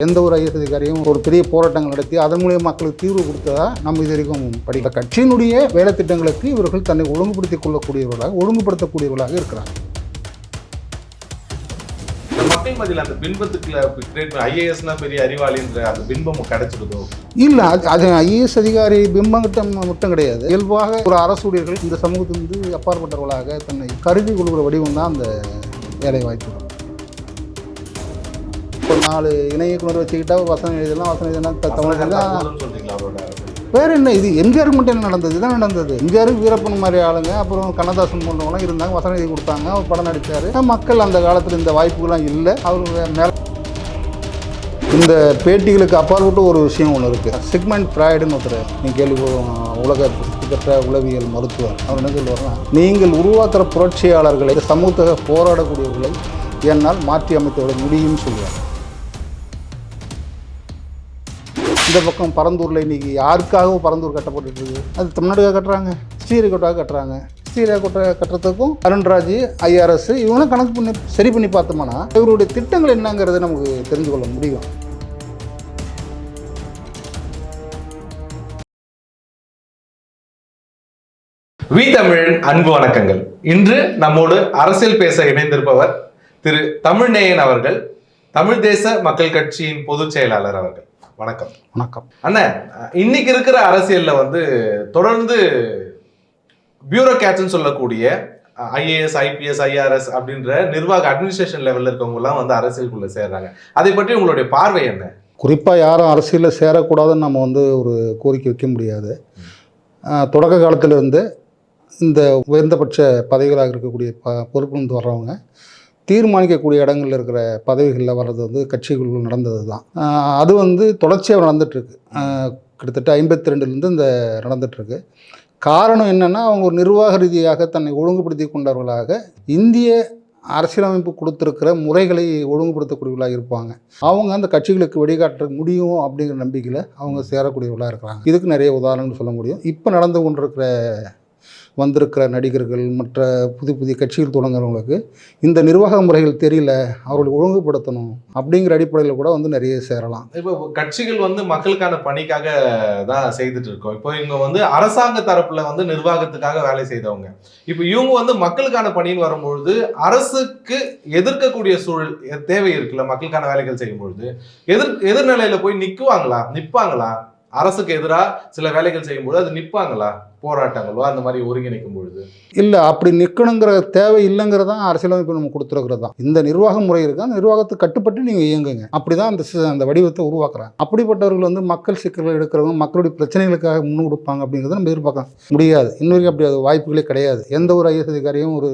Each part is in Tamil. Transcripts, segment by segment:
எந்த ஒரு ஐஎஸ் அதிகாரியும் ஒரு பெரிய போராட்டங்கள் நடத்தி அதன் மூலியம் மக்களுக்கு தீர்வு கொடுத்ததா நம்ம இது வரைக்கும் படிக்கல கட்சியினுடைய வேலை திட்டங்களுக்கு இவர்கள் தன்னை ஒழுங்குபடுத்திக் கொள்ளக்கூடியவர்களாக ஒழுங்குபடுத்தக்கூடியவர்களாக இருக்கிறாங்க. இந்த மக்கள் மத்தியில் அந்த பின்பத்துக்குள்ள கிரியேட் ஐஏஎஸ்னா பெரிய அறிவாளின்ற அந்த பின்பம் கிடைச்சிருதோ இல்லை அது அது ஐஏஎஸ் அதிகாரி பிம்பங்கிட்டம் மட்டும் கிடையாது. இயல்பாக ஒரு அரசு ஊழியர்கள் இந்த சமூகத்திலிருந்து அப்பாற்பட்டவர்களாக தன்னை கருதி கொள்கிற வடிவம் தான் அந்த வேலை வாய்ப்புகள் ஒரு நாலு இணை இயக்குனர் வச்சுக்கிட்டா வசனம் எழுதலாம் வசனம் எழுதலாம். தமிழ் வேற என்ன இது எம்ஜிஆருக்கு மட்டும் என்ன நடந்தது? இதுதான் நடந்தது. எம்ஜிஆருக்கு வீரப்பன் மாதிரி ஆளுங்க அப்புறம் கண்ணதாசன் போன்றவங்களாம் இருந்தாங்க வசனம் எழுதி கொடுத்தாங்க அவர் படம் நடித்தார் மக்கள் அந்த காலத்தில் இந்த வாய்ப்புகள்லாம் இல்லை. அவர் மேல இந்த பேட்டிகளுக்கு அப்பாற்பட்டு ஒரு விஷயம் ஒன்று இருக்குது சிக்மெண்ட் ஃப்ராய்டுன்னு ஒருத்தர் நீங்கள் கேள்வி உலக பெற்ற உளவியல் மருத்துவர். அவர் என்ன சொல்லுவார்னா நீங்கள் உருவாக்குற புரட்சியாளர்களை சமூகத்துக்கு போராடக்கூடியவர்களை என்னால் மாற்றி அமைத்து விட முடியும்னு சொல்லுவார். இந்த பக்கம் பரந்தூரில் இன்னைக்கு யாருக்காகவும் பரந்தூர் கட்டப்பட்டு இருக்கு அது தமிழ்நாடுக்காக கட்டுறாங்க. ஸ்ரீஹரிகோட்டாக கட்டுறாங்க. ஸ்ரீஹரிகோட்டை கட்டுறதுக்கும் அருண்ராஜ் ஐஆர்எஸ் இவங்களாம் கணக்கு பண்ணி சரி பண்ணி பார்த்தோம்னா இவருடைய திட்டங்கள் என்னங்கிறது நமக்கு தெரிஞ்சு கொள்ள முடியும். வி தமிழ் அன்பு வணக்கங்கள். இன்று நம்மோடு அரசியல் பேச இணைந்திருப்பவர் திரு தமிழ்நேயன் அவர்கள் தமிழ் தேச மக்கள் கட்சியின் பொதுச் செயலாளர் அவர்கள். வணக்கம். வணக்கம். அண்ணன் இன்னைக்கு இருக்கிற அரசியல்ல வந்து தொடர்ந்து பியூரோக்ராட்ஸ்னு சொல்லக்கூடிய ஐஏஎஸ் ஐபிஎஸ் ஐஆர்எஸ் அப்படின்ற நிர்வாக அட்மினிஸ்ட்ரேஷன் லெவல்ல இருக்கவங்க எல்லாம் வந்து அரசியலுக்குள்ள சேர்றாங்க. அதை பற்றி உங்களுடைய பார்வை என்ன? குறிப்பாக யாரும் அரசியலில் சேரக்கூடாதுன்னு நம்ம வந்து ஒரு கோரிக்கை வைக்க முடியாது. தொடக்க காலத்திலிருந்து இந்த உயர்ந்தபட்ச பதவிகளாக இருக்கக்கூடிய ப பொறுப்புலேருந்து வர்றவங்க தீர்மானிக்கக்கூடிய இடங்களில் இருக்கிற பதவிகளில் வர்றது வந்து கட்சிக்குள்ள நடந்தது தான் அது வந்து தொடர்ச்சியாக நடந்துகிட்ருக்கு கிட்டத்தட்ட ஐம்பத்தி ரெண்டுலேருந்து இந்த நடந்துகிட்ருக்கு காரணம் என்னென்னா அவங்க ஒரு நிர்வாக ரீதியாக தன்னை ஒழுங்குபடுத்தி கொண்டவர்களாக இந்திய அரசியலமைப்பு கொடுத்துருக்கிற முறைகளை ஒழுங்குபடுத்தக்கூடியவர்களாக இருப்பாங்க. அவங்க அந்த கட்சிகளுக்கு வழிகாட்ட முடியும் அப்படிங்கிற நம்பிக்கையில் அவங்க சேரக்கூடியவர்களாக இருக்கிறாங்க. இதுக்கு நிறைய உதாரணங்கள் சொல்ல முடியும். இப்போ நடந்து கொண்டிருக்கிற வந்திருக்கிற நடிகர்கள் மற்ற புதிய புதிய கட்சிகள் தொடங்குறவங்களுக்கு இந்த நிர்வாக முறைகள் தெரியல அவர்களை ஒழுங்குபடுத்தணும் அப்படிங்கிற அடிப்படையில் கூட வந்து நிறைய சேரலாம். இப்போ கட்சிகள் வந்து மக்களுக்கான பணிக்காக தான் செய்துட்டு இருக்கோம். இப்போ இவங்க வந்து அரசாங்க தரப்புல வந்து நிர்வாகத்துக்காக வேலை செய்தவங்க. இப்போ இவங்க வந்து மக்களுக்கான பணின்னு வரும்பொழுது அரசுக்கு எதிர்க்கக்கூடிய சூழல் தேவை இருக்குல்ல மக்களுக்கான வேலைகள் செய்யும் பொழுது எதிர் எதிர்நிலையில போய் நிற்குவாங்களா நிற்பாங்களா அரசுக்கு எதிராக சில வேலைகள் செய்யும்போது அது நிற்பாங்களா போராட்டங்களோ அந்த மாதிரி ஒருங்கிணைக்கும் பொழுது? இல்லை அப்படி நிற்கணுங்கிற தேவை இல்லைங்கிறது தான் அரசியலமைப்பு நம்ம கொடுத்துருக்கிறது தான் இந்த நிர்வாக முறை இருக்குது அந்த நிர்வாகத்துக்கு கட்டுப்பட்டு நீங்கள் இயங்குங்க. அப்படி தான் அந்த அந்த வடிவத்தை உருவாக்குறாங்க. அப்படிப்பட்டவர்கள் வந்து மக்கள் சிக்கல்கள் எடுக்கிறவங்க மக்களுடைய பிரச்சனைகளுக்காக முன் கொடுப்பாங்க அப்படிங்கிறத நம்ம எதிர்பார்க்க முடியாது. இன்ன வரைக்கும் அப்படி அது வாய்ப்புகளே கிடையாது. எந்த ஒரு ஐஎஸ் அதிகாரியும் ஒரு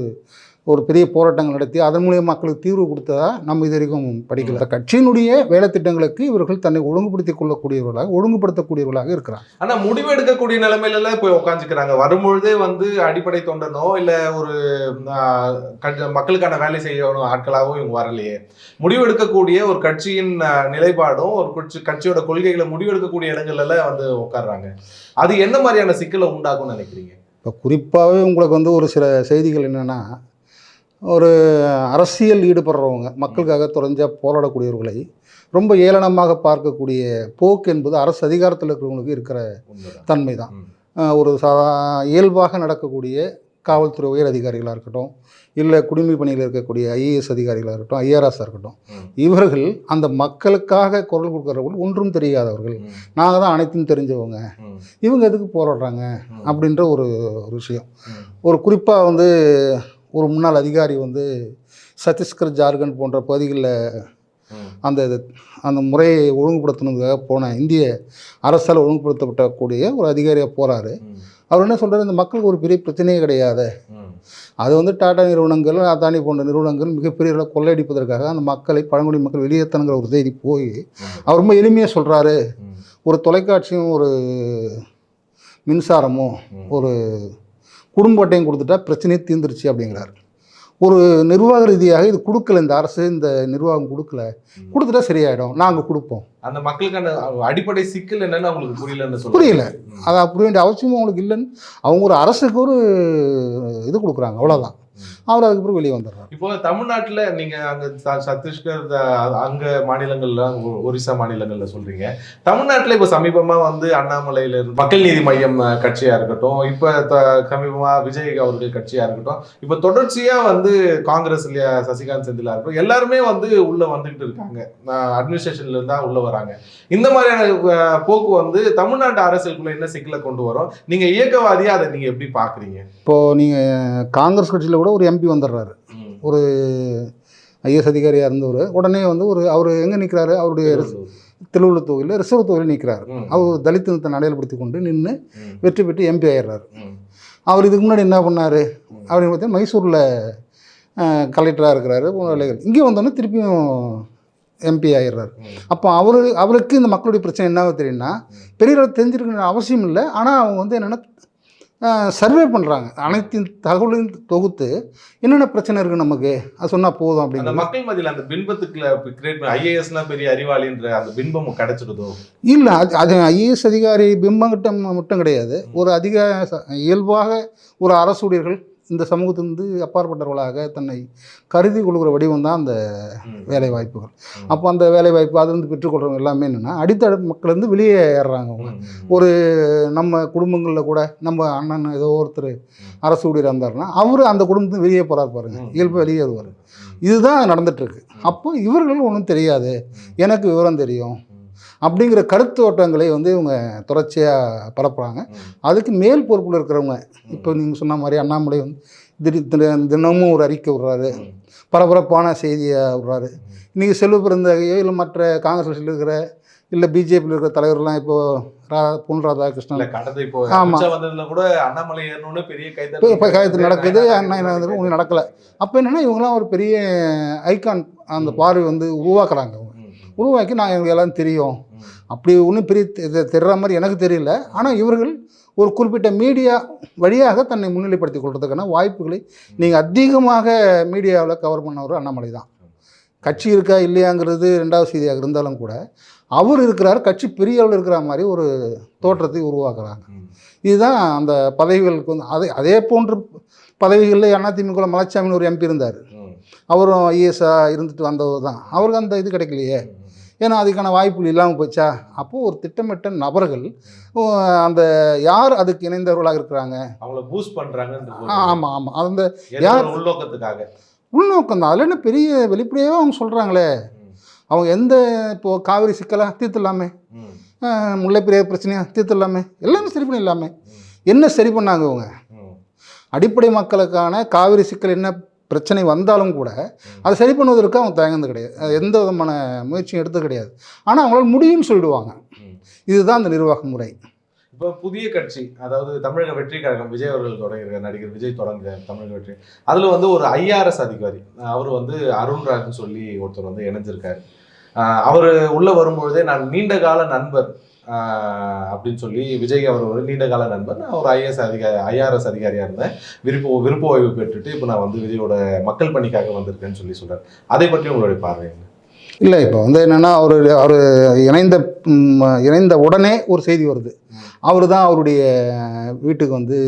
ஒரு பெரிய போராட்டங்கள் நடத்தி அதன் மூலியம் மக்களுக்கு தீர்வு கொடுத்ததா நம்ம இது வரைக்கும் படிக்கல. கட்சியினுடைய வேலை திட்டங்களுக்கு இவர்கள் தன்னை ஒழுங்குபடுத்திக் கொள்ளக்கூடியவர்களாக ஒழுங்குபடுத்தக்கூடியவர்களாக இருக்கிறாங்க. ஆனா முடிவு எடுக்கக்கூடிய நிலைமையில போய் உட்காந்துக்கிறாங்க வரும்பொழுதே வந்து அடிப்படை தொண்டனோ இல்ல ஒரு மக்களுக்கான வேலை செய்யணும் ஆட்களாகவும் இவங்க வரலையே. முடிவு எடுக்கக்கூடிய ஒரு கட்சியின் நிலைப்பாடும் ஒரு கட்சி கட்சியோட கொள்கைகளை முடிவு எடுக்கக்கூடிய இடங்கள்ல வந்து உட்கார்றாங்க அது என்ன மாதிரியான சிக்கலை உண்டாக்கும்னு நினைக்கிறீங்க? இப்போ குறிப்பாகவே உங்களுக்கு வந்து ஒரு சில செய்திகள் என்னென்னா ஒரு அரசியல் ஈடுபடுறவங்க மக்களுக்காக தொடர்ந்து போராடக்கூடியவர்களை ரொம்ப ஏளனமாக பார்க்கக்கூடிய போக்கு என்பது அரசு அதிகாரத்தில் இருக்கிறவங்களுக்கு இருக்கிற தன்மை தான் ஒரு சா இயல்பாக நடக்கக்கூடிய காவல்துறை உயர் அதிகாரிகளாக இருக்கட்டும் இல்லை குடிமை பணியில் இருக்கக்கூடிய ஐஏஎஸ் அதிகாரிகளாக இருக்கட்டும் ஐஆர்எஸ்ஸாக இருக்கட்டும். இவர்கள் அந்த மக்களுக்காக குரல் கொடுக்குறவர்கள் ஒன்றும் தெரியாதவர்கள். நாங்கள் தான் அனைத்தும் தெரிஞ்சவங்க. இவங்க எதுக்கு போராடுறாங்க. அப்படின்ற ஒரு ஒரு விஷயம். ஒரு குறிப்பாக வந்து ஒரு முன்னாள் அதிகாரி வந்து சத்தீஸ்கர் ஜார்க்கண்ட் போன்ற பகுதிகளில். அந்த அந்த முறையை ஒழுங்குபடுத்தணுங்காக போன இந்திய அரசால் ஒழுங்குபடுத்தப்படக்கூடிய ஒரு அதிகாரியாக போகிறாரு. அவர் என்ன சொல்றாரு இந்த மக்களுக்கு ஒரு பெரிய பிரச்சனையே கிடையாது. அது வந்து டாடா நிறுவனங்கள் அதானி போன்ற நிறுவனங்கள் மிகப்பெரிய அளவில் கொள்ளையடிப்பதற்காக அந்த மக்களை பழங்குடி மக்கள் வெளியேற்றணுங்கிற ஒரு செய்தி போய். அவர் ரொம்ப எளிமையாக சொல்கிறாரு. ஒரு தொலைக்காட்சியும் ஒரு மின்சாரமும். ஒரு குடும்ப அட்டையும் கொடுத்துட்டா பிரச்சனையே தீர்ந்துருச்சு அப்படிங்கிறாரு. ஒரு நிர்வாக ரீதியாக இது கொடுக்கல இந்த அரசு இந்த நிர்வாகம் கொடுக்கல. கொடுத்துட்டா சரியாயிடும். நாங்கள் கொடுப்போம். அந்த மக்களுக்கான அடிப்படை சிக்கல் என்னன்னு அவங்களுக்கு புரியலன்னு புரியல. அது அப்படி வேண்டிய அவசியமும் அவங்களுக்கு இல்லைன்னு அவங்க ஒரு அரசுக்கு ஒரு இது கொடுக்குறாங்க. அவ்வளோதான் அவர் அதுக்கப்புறம் வெளியே வந்துடுறாரு. இப்போ தமிழ்நாட்டுல நீங்க அங்க சத்தீஸ்கர் அங்க மாநிலங்கள்ல ஒரிசா மாநிலங்கள்ல சொல்றீங்க. தமிழ்நாட்டுல இப்ப சமீபமா வந்து அண்ணாமலையில மக்கள் நீதி மையம் அஹ், கட்சியா இருக்கட்டும் இப்ப த- சமீபமா விஜய் அவர்கள் கட்சியா இருக்கட்டும் இப்ப தொடர்ச்சியா வந்து காங்கிரஸ் இல்லையா சசிகாந்த் செந்திலா இருக்கட்டும் எல்லாருமே வந்து உள்ள வந்துகிட்டு இருக்காங்க. அட்மினிஸ்ட்ரேஷன்ல இருந்தா உள்ள வராங்க. இந்த மாதிரியான போக்கு வந்து தமிழ்நாட்டு அரசியலுக்குள்ள என்ன சிக்கலை கொண்டு வரும்? நீங்க இயக்கவாதியா அதை நீங்க எப்படி பாக்குறீங்க? இப்போது நீங்கள் காங்கிரஸ் கட்சியில் கூட ஒரு எம்பி வந்துடுறாரு. ஒரு ஐஎஸ் அதிகாரியாக இருந்தவர் உடனே வந்து ஒரு அவர் எங்கே நிற்கிறாரு அவருடைய திருவள்ளூர் தொகுதியில் ரிசர்வ் தொகுதியில் நிற்கிறாரு. அவர் தலித் இனத்தை நடைமுறைப்படுத்தி கொண்டு நின்று. வெற்றி பெற்று எம்பி ஆயிடுறாரு. அவர் இதுக்கு முன்னாடி என்ன பண்ணார். அப்படின்னு பார்த்தீங்கன்னா மைசூரில் கலெக்டராக இருக்கிறாரு இங்கே வந்தோடனே திருப்பியும் எம்பி ஆயிடுறாரு. அப்போ அவரு அவருக்கு இந்த மக்களுடைய பிரச்சனை என்ன தெரியும்னா பெரிய அளவு அவசியம் இல்லை ஆனால் அவங்க வந்து என்னென்னா சர்வே பண்ணுறாங்க அனைத்து தகவலையும் தொகுத்து என்னென்ன பிரச்சனை இருக்குது நமக்கு? அது சொன்னால் போதும் அப்படிங்கிறது. மக்கள் மத்தியில அந்த பின்பத்துக்குள்ள கிரியேட் ஐஏஎஸ்னா பெரிய அறிவாளின்ற அந்த பின்பம் கிடைச்சிடுதோ? இல்லை அது அது ஐஏஎஸ் அதிகாரி பிம்பங்கிட்ட மட்டும் கிடையாது. ஒரு அதிக இயல்பாக ஒரு அரசு ஊழியர்கள் இந்த சமூகத்திலிருந்து அப்பாற்பட்டவர்களாக தன்னை கருதி கொள்கிற வடிவம் தான் அந்த. வேலை வாய்ப்புகள். அப்போ அந்த வேலை வாய்ப்பு அதுலேருந்து பெற்றுக்கொள்றவங்க எல்லாமே என்னென்னா அடித்தள மக்கள் இருந்து வெளியே ஏறுறாங்க அவங்க. ஒரு நம்ம குடும்பங்களில் கூட நம்ம அண்ணன் ஏதோ ஒருத்தர் அரசு ஊழியர் இருந்தாருன்னா அவர் அந்த குடும்பத்துக்கு வெளியே போகிறார் பாருங்க ம். இயல்பு வெளியேறுவார். இதுதான் நடந்துட்டுருக்கு அப்போ இவர்கள் ஒன்றும் தெரியாது எனக்கு விவரம் தெரியும் அப்படிங்கிற கருத்து ஓட்டங்களை வந்து இவங்க தொடர்ச்சியாக பரப்புகிறாங்க. அதுக்கு மேல் பொறுப்பில் இருக்கிறவங்க இப்போ நீங்கள் சொன்ன மாதிரி அண்ணாமலை வந்து திடீர் தின- தினமும் ஒரு அறிக்கை விடுறாரு. பரபரப்பான செய்தியை விடுறாரு இன்றைக்கி செல்வ பிறந்தகையோ இல்லை மற்ற காங்கிரஸ் கட்சியில் இருக்கிற இல்லை பிஜேபியில் இருக்கிற தலைவர்லாம் இப்போ ரா பொன் ராதாகிருஷ்ணன் கடந்த இப்போ ஆமா. அமித்ஷா வந்ததுல கூட அண்ணாமலை பெரிய காயத்து நடக்குது கைது அண்ணா ஒன்றும் நடக்கலை அப்போ என்னென்னா இவங்கெல்லாம் ஒரு பெரிய ஐகான் அந்த. பார்வை வந்து உருவாக்குறாங்க அவங்க. உருவாக்கி நான் எனக்கு எல்லாம் தெரியும். அப்படி ஒன்றும் பெரிய தெரிற மாதிரி எனக்கு தெரியல. ஆனால் இவர்கள் ஒரு குறிப்பிட்ட மீடியா வழியாக தன்னை முன்னிலைப்படுத்திக் கொள்றதுக்கான வாய்ப்புகளை நீங்கள் அதிகமாக மீடியாவில் கவர் பண்ணவர் அண்ணாமலை தான். கட்சி இருக்கா இல்லையாங்கிறது ரெண்டாவது செய்தியாக இருந்தாலும் கூட அவர் இருக்கிறார் கட்சி பெரிய அளவில் இருக்கிற மாதிரி ஒரு தோற்றத்தை உருவாக்குறாங்க. இதுதான் அந்த பதவிகளுக்கு வந்து அதே அதே போன்ற பதவிகளில் அதிமுக மலைச்சாமின்னு ஒரு எம்பி இருந்தார். அவரும் ஐஏஎஸ்ஸாக இருந்துட்டு வந்தவர் தான். அவருக்கு அந்த இது கிடைக்கலையே. ஏன்னா அதுக்கான வாய்ப்புகள் இல்லாமல் போச்சா அப்போது ஒரு திட்டமிட்ட நபர்கள் அந்த யார் அதுக்கு இணைந்தவர்களாக இருக்கிறாங்க அவங்கள பூஸ்ட் பண்றாங்கன்னு ஆமாம் ஆமாம் அந்த யார்? உள்நோக்கத்துக்காக உள்நோக்கம் தான் அதில் என்ன பெரிய வெளிப்படையாக அவங்க சொல்கிறாங்களே. அவங்க எந்த இப்போது காவிரி சிக்கலாக தீர்த்துடலாமே ம். அஹ், முல்லைப்பெரியார் பிரச்சனையாக தீர்த்துடலாமே எல்லாமே சரி பண்ணிடலாமே. என்ன சரி பண்ணாங்க அவங்க ம். அடிப்படை மக்களுக்கான காவிரி சிக்கல் என்ன பிரச்சனை வந்தாலும் கூட அதை சரி பண்ணுவதற்கு அவங்க தயங்குறது கிடையாது. எந்த விதமான முயற்சியும் எடுத்தது கிடையாது. ஆனால் அவங்களால முடியும்னு சொல்லிடுவாங்க. இதுதான் அந்த நிர்வாக முறை. இப்போ புதிய கட்சி அதாவது தமிழக வெற்றி கழகம் விஜய் அவர்கள் தொடங்கிற நடிகர் விஜய் தொடங்குற தமிழக வெற்றி அதுல வந்து ஒரு ஐஆர்எஸ் அதிகாரி அவர் வந்து அருண்ராஜ்னு சொல்லி ஒருத்தர் வந்து இணைஞ்சிருக்காரு. அவர் உள்ள வரும்பொழுதே நான் நீண்ட கால நண்பர் அப்படின்னு சொல்லி விஜய் அவர் ஒரு நீண்ட கால நண்பர் நான் ஒரு ஐஎஸ் அதிகாரி ஐஆர்எஸ் அதிகாரியா இருந்தேன். விருப்ப விருப்ப ஓய்வு பெற்றுட்டு இப்போ நான் வந்து விஜயோட மக்கள் பணிக்காக வந்திருக்கேன்னு சொல்லி சொல்றாரு. அதை பற்றி உங்களுடைய பார்வை என்ன? இல்லை இப்போ வந்து என்னென்னா அவர் அவர் இணைந்த இணைந்த உடனே ஒரு செய்தி வருது. அவர் தான் அவருடைய வீட்டுக்கு வந்து.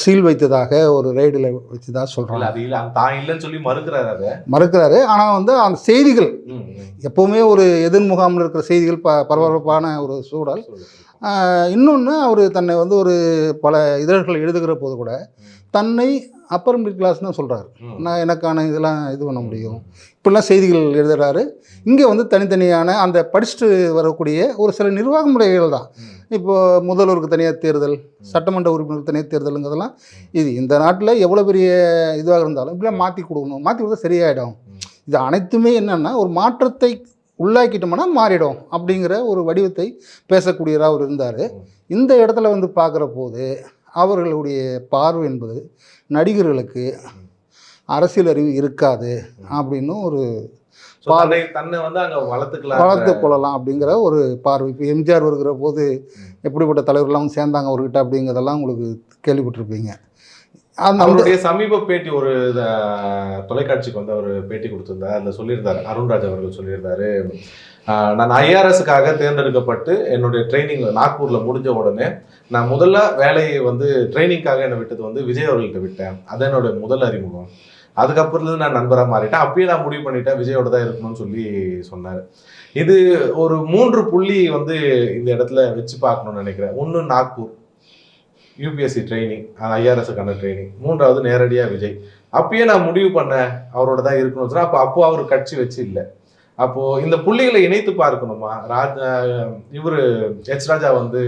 சீல் வைத்ததாக ஒரு ரைடில் வச்சதாக சொல்கிறாங்க அது இல்ல தான் இல்லைன்னு சொல்லி மறுக்கிறாரு அதை மறுக்கிறாரு ஆனால் வந்து அந்த செய்திகள். எப்போவுமே ஒரு எதிர் முகாமில் இருக்கிற செய்திகள் ப பரபரப்பான ஒரு சூழல். இன்னொன்று அவர் தன்னை வந்து ஒரு பல இதழ்கள் எழுதுகிற போது கூட தன்னை அப்பர் மிடில் கிளாஸ் தான் சொல்கிறாரு. நான் எனக்கான இதெல்லாம் இது பண்ண முடியும். இப்படிலாம் செய்திகள் எழுதுறாரு. இங்கே வந்து தனித்தனியான அந்த படிச்சுட்டு வரக்கூடிய ஒரு சில நிர்வாக முறைகள் தான். ம். இப்போ முதல்வருக்கு தனியாக தேர்தல் சட்டமன்ற உறுப்பினருக்கு தனியாக தேர்தலுங்கிறதெல்லாம் இது இந்த நாட்டில் எவ்வளோ பெரிய இதுவாக இருந்தாலும் இப்படிலாம் மாற்றி கொடுக்கணும். மாற்றி கொடுத்தா சரியாயிடும். இது அனைத்துமே என்னென்னா ஒரு மாற்றத்தை உள்ளாக்கிட்டோம்னா மாறிடும் அப்படிங்கிற ஒரு வடிவத்தை பேசக்கூடியவராக அவர் இருந்தார். இந்த இடத்துல வந்து பார்க்குற போது அவர்களுடைய பார்வை என்பது நடிகர்களுக்கு அரசியல் அறிவு இருக்காது அப்படின்னு ஒரு So, தன்னை தன்னை வந்து அங்க வளர்த்துக்கலாம் வளர்த்து கொள்ளலாம் அப்படிங்கிற ஒரு பார்வை இப்போ எம்ஜிஆர் வருகிற போது. எப்படிப்பட்ட தலைவர்கள்லாம் சேர்ந்தாங்க அவர்கிட்ட அப்படிங்கிறதெல்லாம் உங்களுக்கு கேள்விப்பட்டிருப்பீங்க அவருடைய சமீப பேட்டி ஒரு தொலைக்காட்சிக்கு வந்து அவர் பேட்டி கொடுத்திருந்தார் அதில் சொல்லியிருந்தார். அருண்ராஜ் அவர்கள் சொல்லியிருந்தாரு. நான் ஐஆர்எஸ்க்காக தேர்ந்தெடுக்கப்பட்டு என்னுடைய ட்ரைனிங் நாக்பூரில் முடிஞ்ச உடனே நான் முதல்ல வேலையை வந்து ட்ரைனிங்காக என்னை விட்டது வந்து விஜய் அவர்கள்ட்ட விட்டேன். அது என்னோட முதல் அறிமுகம். அதுக்கப்புறம் நான் நண்பராக மாறிட்டேன். அப்பயே நான் முடிவு பண்ணிட்டேன் விஜயோட தான் இருக்கணும்னு சொல்லி சொன்னார். இது ஒரு மூன்று புள்ளி வந்து இந்த இடத்துல வச்சு பார்க்கணும்னு நினைக்கிறேன். ஒன்று நாக்பூர் யூபிஎஸ்சி ட்ரைனிங் ஐஆர்எஸ்க்கான ட்ரைனிங் மூன்றாவது நேரடியாக விஜய். அப்பயே நான் முடிவு பண்ணேன் அவரோட தான் இருக்கணும்னு சொன்னா அப்போ அப்போ அவர் கட்சி வச்சு இல்லை. அப்போ இந்த புள்ளிகளை இணைத்து பார்க்கணுமா? ராஜ் இவர் எச் ராஜா வந்து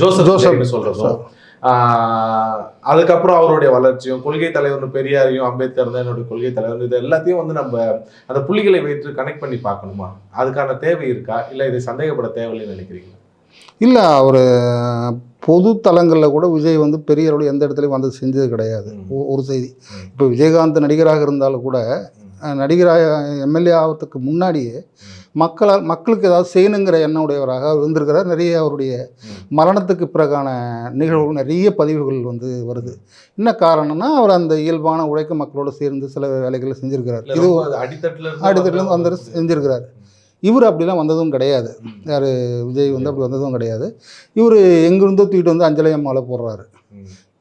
ஜோசப் ஜோசப். ஜோசப் சொல்றதும் ஆஹ் அதுக்கப்புறம் அவருடைய வளர்ச்சியும் கொள்கை தலைவர் பெரியாரையும் அம்பேத்கர் தான் என்னுடைய கொள்கை தலைவர். இது எல்லாத்தையும் வந்து நம்ம அந்த புள்ளிகளை வைத்து கனெக்ட் பண்ணி பார்க்கணுமா? அதுக்கான தேவை இருக்கா? இல்லை இதை சந்தேகப்பட தேவையில்லைன்னு நினைக்கிறீங்களா? இல்லை அவர் பொது தளங்களில் கூட விஜய் வந்து பெரிய அளவில் எந்த இடத்துலையும் வந்து செஞ்சது கிடையாது. ஒரு செய்தி. இப்போ விஜயகாந்த் நடிகராக இருந்தாலும் கூட நடிகராக எம்எல்ஏ ஆகிறதுக்கு முன்னாடியே மக்களால் மக்களுக்கு ஏதாவது செய்யணுங்கிற எண்ணம் உடையவராக அவர் இருந்திருக்கிறார். நிறைய அவருடைய. மரணத்துக்கு பிறகான நிகழ்வுகள் நிறைய பதிவுகள் வந்து வருது. என்ன காரணம்னா அவர் அந்த இயல்பான உழைக்க மக்களோடு சேர்ந்து சில வேலைகளை செஞ்சிருக்கிறார். இது அடித்தட்டுல அடித்தட்டுலேருந்து வந்து. செஞ்சிருக்கிறார். இவர் அப்படிலாம் வந்ததும் கிடையாது. யார் விஜய் வந்து அப்படி வந்ததும் கிடையாது. இவர் எங்கிருந்தோ தூக்கிட்டு வந்து அஞ்சலி அம்மாவில் போடுறாரு.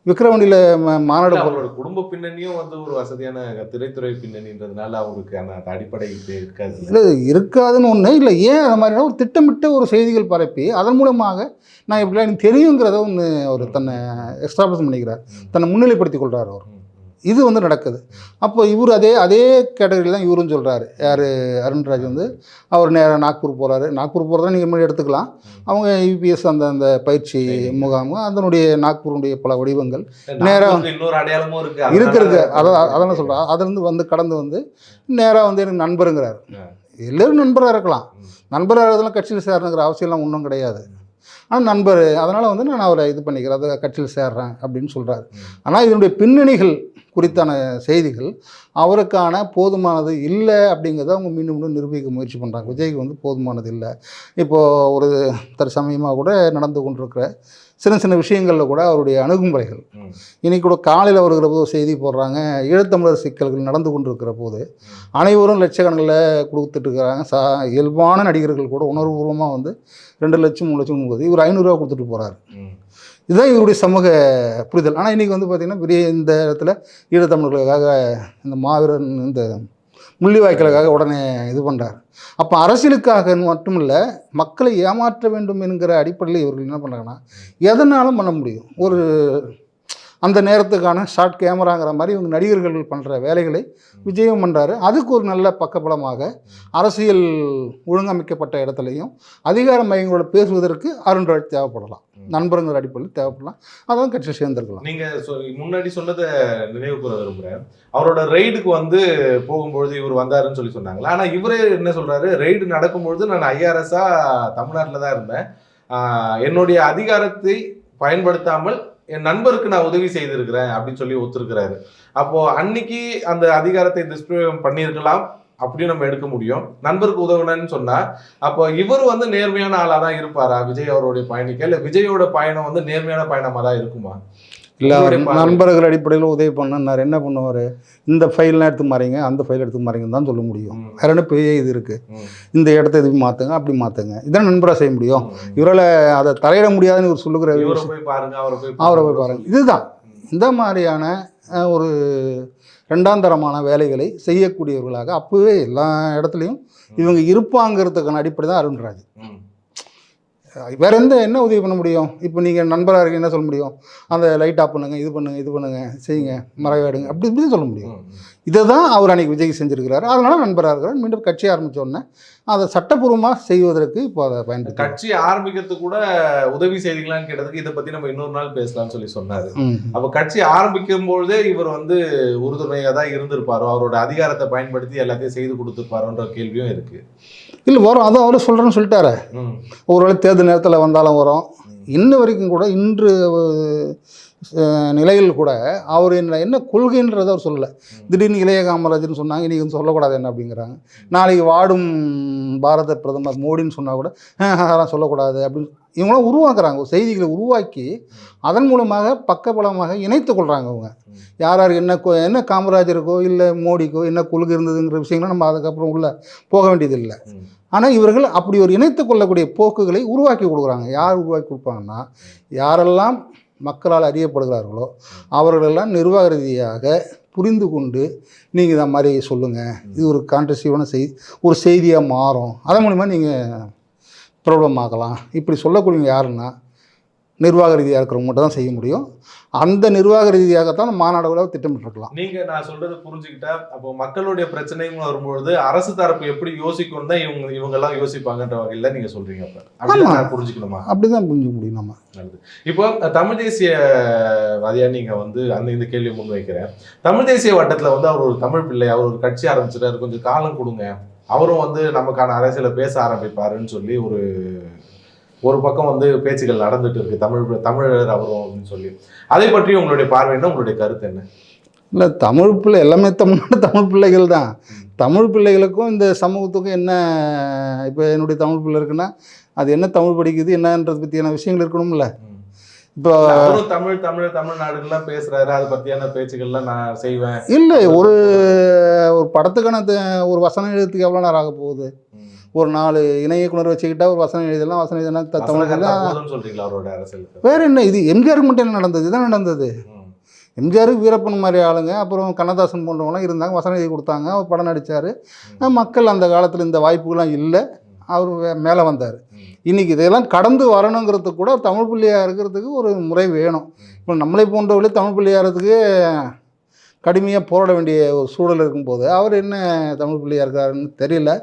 விக்ரவாண்டியில் மாநாடு அவரோட குடும்ப பின்னணியும் வந்து ஒரு வசதியான திரைத்துறை பின்னணின்றதுனால அவருக்கு அந்த அடிப்படை இருக்காது இல்லை இருக்காதுன்னு ஒன்று இல்லை. ஏன் அது மாதிரினா ஒரு திட்டமிட்ட ஒரு செய்திகள் பரப்பி அதன் மூலமாக நான் இப்படிலாம் எனக்கு தெரியுங்கிறத ஒன்று அவர் தன்னை எஸ்டாப்ளிஷ் பண்ணிக்கிறார். தன்னை முன்னிலைப்படுத்திக் கொள்கிறார் அவர். இது வந்து நடக்குது. அப்போ இவர் அதே அதே கேட்டகரியில் தான் இவரும் சொல்கிறாரு யார்? அருண்ராஜ் வந்து. அவர் நேராக நாக்பூர் போகிறாரு நாக்பூர் போகிறதா நீங்கள் முன்னாடி எடுத்துக்கலாம். அவங்க யூபிஎஸ் அந்த அந்த பயிற்சி முகாம் அதனுடைய நாக்பூருடைய பல வடிவங்கள். நேரா நேரம் இன்னொரு அடையாளமும் இருக்கு. இருக்கு இருக்கு. அதனால- அதான் அதெல்லாம் சொல்கிறேன் அதுலேருந்து வந்து கடந்து வந்து நேராக வந்து எனக்கு நண்பருங்கிறார். எல்லோரும் நண்பராக இருக்கலாம். நண்பராக இருக்கிறதுலாம் கட்சியில் சேரணுங்கிற அவசியம்லாம் ஒன்றும் கிடையாது. ஆனால் நண்பர் அதனால் வந்து நான் அவரை இது பண்ணிக்கிறேன். அதை கட்சியில் சேர்றேன் அப்படின்னு சொல்கிறாரு. ஆனால் இதனுடைய பின்னணிகள் குறித்தான செய்திகள் அவருக்கான போதுமானது இல்லை அப்படிங்கிறத அவங்க மீண்டும் மீண்டும் நிரூபிக்க முயற்சி பண்ணுறாங்க விஜய்க்கு வந்து போதுமானது இல்லை. இப்போது ஒரு தற்சமயமாக கூட நடந்து கொண்டிருக்கிற சின்ன சின்ன விஷயங்களில் கூட அவருடைய அணுகுமுறைகள். இன்னைக்கு கூட காலையில் வருகிற போது செய்தி போடுறாங்க. ஈழத்தமிழர் சிக்கல்கள் நடந்து கொண்டிருக்கிற போது அனைவரும் லட்சக்கணக்கில் கொடுத்துட்டு இருக்கிறாங்க. சா இயல்பான நடிகர்கள் கூட உணர்வுபூர்வமாக வந்து ரெண்டு லட்சம் மூணு லட்சம் போது இவர் ஐநூறுரூவா கொடுத்துட்டு போகிறாரு. இதுதான் இவருடைய சமூக புரிதல். ஆனால் இன்றைக்கி வந்து பார்த்திங்கன்னா பெரிய இந்த இடத்துல ஈழத்தமிழர்களுக்காக இந்த மாவீரன் இந்த முள்ளிவாய்க்கலுக்காக உடனே இது பண்ணுறார் அப்போ அரசியலுக்காக மட்டும் இல்லை மக்களை ஏமாற்ற வேண்டும் என்கிற அடிப்படையில் இவர்கள் என்ன பண்ணுறாங்கன்னா எதனாலும் பண்ண முடியும். ஒரு அந்த நேரத்துக்கான ஷார்ட் கேமராங்கிற மாதிரி இவங்க நடிகர்கள் பண்ணுற வேலைகளை விஜயம் பண்ணுறாரு அதுக்கு ஒரு நல்ல பக்கபலமாக அரசியல் ஒழுங்கமைக்கப்பட்ட இடத்துலையும் அதிகார மையங்களோட பேசுவதற்கு அருண்ராஜ் தேவைப்படலாம். நண்பருங்கிற அடிப்படையில் தேவைப்படலாம். அதான் கட்சியில் சேர்ந்துருக்கலாம். நீங்க சொ- முன்னாடி சொன்னதை நினைவு கூற விரும்புறேன். அவரோட ரெய்டுக்கு வந்து போகும்பொழுது இவர் வந்தாருன்னு சொல்லி சொன்னாங்களா? ஆனா இவரே என்ன சொல்றாரு? ரெய்டு நடக்கும்பொழுது நான் ஐஆர்எஸ்ஆ தமிழ்நாட்டில் தான் இருந்தேன். என்னுடைய அதிகாரத்தை பயன்படுத்தாமல் என் நண்பருக்கு நான் உதவி செய்திருக்கிறேன் அப்படின்னு சொல்லி ஒத்துருக்கிறாரு. அப்போ அன்னைக்கு அந்த அதிகாரத்தை துஷ்பிரயோகம் பண்ணியிருக்கலாம் அப்படியும் நம்ம எடுக்க முடியும். நண்பருக்கு உதவுனன்னு சொன்னா அப்போ இவர் வந்து நேர்மையான ஆளா தான் இருப்பாரா? விஜய் அவருடைய பயணிக்க? இல்ல விஜயோட பயணம் வந்து நேர்மையான பயணமா தான் இருக்குமா? இல்லை அவர். நண்பர்கள் அடிப்படையில் உதவி பண்ணார் என்ன பண்ணுவார் இந்த ஃபைல்லாம் எடுத்து மாறிங்க அந்த ஃபைல் எடுத்து மாறிங்கன்னு தான் சொல்ல முடியும். வேற என்ன பெரிய இது இருக்குது. இந்த இடத்த இது மாற்றுங்க அப்படி மாற்றுங்க இதான் நண்பராக செய்ய முடியும். இவரால் அதை தலையிட முடியாதுன்னு இவர் சொல்லுகிற இவரை விஷயம். போய் பாருங்க அவரை போய் பாருங்க இதுதான் இந்த மாதிரியான ஒரு ரெண்டாம் தரமான வேலைகளை செய்யக்கூடியவர்களாக அப்போவே எல்லா இடத்துலையும் இவங்க இருப்பாங்கிறதுக்கான அடிப்படை தான் அருண்ராஜ். வேற எந்த என்ன உதவி பண்ண முடியும்? இப்போ நீங்கள் நண்பராக இருக்கீங்க என்ன சொல்ல முடியும்? அந்த லைட் ஆஃப் பண்ணுங்க இது பண்ணுங்க இது பண்ணுங்க செய்யுங்க மறைவேடுங்க அப்படி இப்படி சொல்ல முடியும். இதை தான் அவர் அன்னைக்கு விஜய் செஞ்சிருக்கிறாரு. அதனால நண்பராக இருக்கிறார் மீண்டும் கட்சி ஆரம்பிச்ச உடனே அதை சட்டப்பூர்வமாக செய்வதற்கு இப்போ அதை பயன்படுத்தி கட்சி ஆரம்பிக்கிறதுக்கு கூட உதவி செய்தீங்களான்னு கேட்டதுக்கு இதை பத்தி நம்ம இன்னொரு நாள் பேசலாம்னு சொல்லி சொன்னாரு. அப்ப கட்சி ஆரம்பிக்கும் பொழுதே இவர் வந்து உறுதுணையா தான் இருந்திருப்பாரோ? அவரோட அதிகாரத்தை பயன்படுத்தி எல்லாத்தையும் செய்து கொடுத்துருப்பாரோன்ற கேள்வியும் இருக்கு. இல்லை வரும் அதான் அவரு சொல்கிறேன்னு சொல்லிட்டாரு. ஒருவேளை தேர்தல் நேரத்தில் வந்தாலும் வரும் இன்ன வரைக்கும் கூட இன்று நிலையில் கூட அவர் என்ன என்ன கொள்கைன்றதை அவர் சொல்லலை திடீர்னு இளைய காமராஜர்னு சொன்னாங்க இன்றைக்கி வந்து சொல்லக்கூடாது என்ன அப்படிங்கிறாங்க நாளைக்கு வாடும் பாரத பிரதமர் மோடின்னு சொன்னால் கூட "ஆஹ், அதெல்லாம் சொல்லக்கூடாது அப்படின்னு இவங்களாம் உருவாக்குறாங்க. செய்திகளை உருவாக்கி அதன் மூலமாக பக்கபலமாக இணைத்து கொள்கிறாங்க அவங்க. யார் யாருக்கு என்ன கொ- என்ன காமராஜருக்கோ இல்லை மோடிக்கோ என்ன கொள்கை இருந்ததுங்கிற விஷயங்களும் நம்ம அதுக்கப்புறம் உள்ள போக வேண்டியதில்லை. ஆனால் இவர்கள் அப்படி ஒரு இணைத்து கொள்ளக்கூடிய போக்குகளை உருவாக்கி கொடுக்குறாங்க. யார் உருவாக்கி கொடுப்பாங்கன்னா யாரெல்லாம் மக்களால் அறியப்படுகிறார்களோ அவர்களெல்லாம் நிர்வாக ரீதியாக புரிந்து கொண்டு நீங்கள் இந்த மாதிரி சொல்லுங்கள் இது ஒரு கான்ட்ரசிவான செய்தி ஒரு செய்தியாக மாறும். அதன் மூலிமா நீங்கள் ப்ராப்ளம் ஆகலாம். இப்படி சொல்லக்கூடியவங்க யாருன்னா நிர்வாக ரீதியாக இருக்கிறவங்க மட்டும் தான் செய்ய முடியும். அந்த நிர்வாக ரீதியாகத்தான் மாநாடுகளை திட்டமிட்டிருக்கலாம். நீங்க நான் சொல்றது புரிஞ்சுக்கிட்டா அப்போ மக்களுடைய பிரச்சனைகள் வரும்பொழுது அரசு தரப்பு எப்படி யோசிக்கணும் தான் இவங்க இவங்க எல்லாம் யோசிப்பாங்கன்ற வகையில நீங்க சொல்றீங்க அப்ப. புரிஞ்சுக்கணுமா? அப்படி தான் புரிஞ்சுக்க முடியும் நம்ம. இப்போ தமிழ் தேசிய வாதியா நீங்க வந்து அந்த இந்த கேள்வியை முன்வைக்கிறேன். தமிழ் தேசிய வட்டத்துல வந்து அவர் ஒரு தமிழ் பிள்ளை அவர் ஒரு கட்சி ஆரம்பிச்சிட்டாரு. கொஞ்சம் காலம் கொடுங்க. அவரும் வந்து நமக்கான அரசியலை பேச ஆரம்பிப்பாருன்னு சொல்லி ஒரு ஒரு பக்கம் வந்து பேச்சுகள் நடந்துட்டு இருக்கு. தமிழ் தமிழர் அவரும் அப்படின்னு சொல்லி. அதை பற்றி உங்களுடைய பார்வை என்ன? உங்களுடைய கருத்து என்ன? இல்லை தமிழ் பிள்ளை எல்லாமே தமிழ்நாடு தமிழ் பிள்ளைகள் தான். தமிழ் பிள்ளைகளுக்கும் இந்த சமூகத்துக்கும் என்ன இப்போ என்னுடைய தமிழ் பிள்ளை இருக்குன்னா அது என்ன தமிழ் படிக்குது என்னன்றது பற்றியான விஷயங்கள் இருக்கணும்ல. இப்போ தமிழ் தமிழ் தமிழ்நாடுகள்லாம் பேசுறாரு. அதை பத்தியான பேச்சுக்கள்லாம் நான் செய்வேன். இல்லை ஒரு ஒரு படத்துக்கான ஒரு வசனம் எழுதுறதுக்கு எவ்வளோ நேரம் ஆக போகுது? ஒரு நாலு இணை இயக்குனர் வச்சுக்கிட்டா ஒரு வசனம் எழுதலாம் வசனம் எழுதினா த- தமிழ் சொல்றீங்களா அவரோட வேற என்ன இது எம்ஜிஆருக்கு மட்டும் என்ன நடந்தது? இதுதான் நடந்தது. ம். எம்ஜிஆருக்கு வீரப்பன் மாதிரி ஆளுங்க அப்புறம் கண்ணதாசன் போன்றவங்களாம் இருந்தாங்க வசனம் எழுதி கொடுத்தாங்க படம் நடித்தார் மக்கள் அந்த காலத்தில் இந்த வாய்ப்புகள்லாம் இல்லை. அவர் மேலே வந்தார். ம். இன்னைக்கு இதையெல்லாம் கடந்து வரணுங்கிறதுக்கு கூட தமிழ் பிள்ளையாக இருக்கிறதுக்கு ஒரு முறை வேணும். இப்போ நம்மளை போன்றவர்களே தமிழ் பிள்ளையாகிறதுக்கு கடுமையாக போராட வேண்டிய ஒரு சூழல் இருக்கும்போது அவர் என்ன தமிழ் பிள்ளையாக இருக்காருன்னு தெரியல.